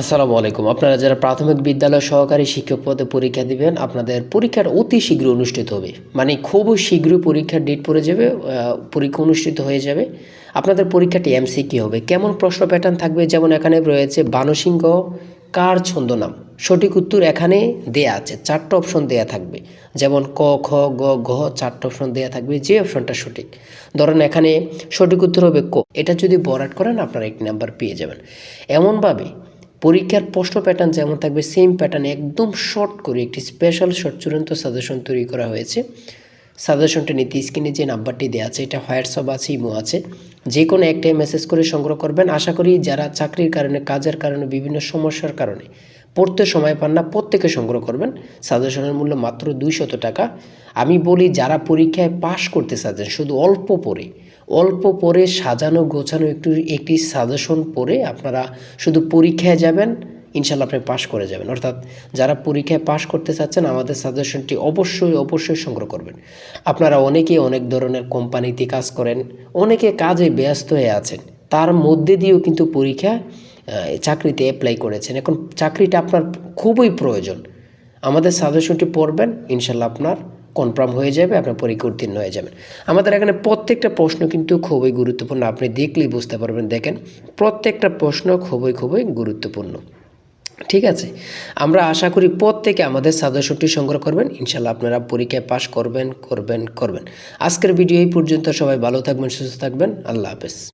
আসসালামু আলাইকুম। আপনারা যারা প্রাথমিক বিদ্যালয় সহকারী শিক্ষক পদে পরীক্ষা দিবেন, আপনাদের পরীক্ষার অতি শীঘ্র অনুষ্ঠিত হবে। মানে খুব শীঘ্রই পরীক্ষার ডেট পড়ে যাবে পরীক্ষা অনুষ্ঠিত হয়ে যাবে। আপনাদের পরীক্ষাটি এমসি কি হবে? কেমন প্রশ্ন প্যাটার্ন থাকবে? যেমন এখানে রয়েছে বানসিংহ কার ছন্দনাম সঠিক উত্তর এখানে দেয়া আছে। চারটা অপশন দেয়া থাকবে। যেমন ক, খ, গ, ঘ, চারটা অপশন দেয়া থাকবে। যে অপশনটা সঠিক। ধরেন এখানে সঠিক উত্তর হবে ক। এটা যদি বরাট করেন, আপনারা এক নাম্বার পেয়ে যাবেন। এমনভাবে পরীক্ষার প্রশ্ন প্যাটার্ন যেমন থাকবে সেম প্যাটার্ন একদম শর্ট করে একটি স্পেশাল শর্ট চূড়ান্ত সাজেশন তৈরি করা হয়েছে। সাজেশনটা নিতে স্ক্রিনে যে নাম্বারটি দেওয়া আছে, এটা হোয়াটসঅ্যাপ আছে ইমো আছে। যে কোনো একটাই মেসেজ করে সংগ্রহ করবেন। আশা করি যারা চাকরির কারণে, কাজের কারণে, বিভিন্ন সমস্যার কারণে পড়তে সময় পান না, প্রত্যেকে সংগ্রহ করবেন। সাজেশনের মূল্য মাত্র দুইশত টাকা। আমি বলি, যারা পরীক্ষায় পাশ করতে চাচ্ছেন শুধু অল্প পড়ে। অল্প পরে সাজানো, গোছানো, একটু, একটি সাজেশন পড়ে আপনারা শুধু পরীক্ষায় যাবেন, ইনশাল্লাহ আপনি পাশ করে যাবেন। অর্থাৎ যারা পরীক্ষায় পাশ করতে চাচ্ছেন, আমাদের সাজেশনটি অবশ্যই অবশ্যই সংগ্রহ করবেন। আপনারা অনেকেই অনেক ধরনের কোম্পানিতে কাজ করেন, অনেকে কাজে ব্যস্ত হয়ে আছেন। তার মধ্যে দিয়েও কিন্তু পরীক্ষা চাকরিতে অ্যাপ্লাই করেছেন। এখন চাকরিটা আপনার খুবই প্রয়োজন। আমাদের সাজেশনটি পড়বেন ইনশাল্লাহ আপনার কনফার্ম হয়ে যাবে, আপনার পরীক্ষা উত্তীর্ণ হয়ে যাবেন। আমাদের এখানে প্রত্যেকটা প্রশ্ন কিন্তু খুবই গুরুত্বপূর্ণ, আপনি দেখলেই বুঝতে পারবেন। দেখেন, প্রত্যেকটা প্রশ্ন খুবই খুবই গুরুত্বপূর্ণ। ঠিক আছে? আমরা আশা করি প্রত্যেকে আমাদের সাজেশনটি সংগ্রহ করবেন। ইনশাল্লাহ আপনারা পরীক্ষায় পাশ করবেন করবেন করবেন। আজকের ভিডিও এই পর্যন্ত। সবাই ভালো থাকবেন, সুস্থ থাকবেন। আল্লাহ হাফেজ।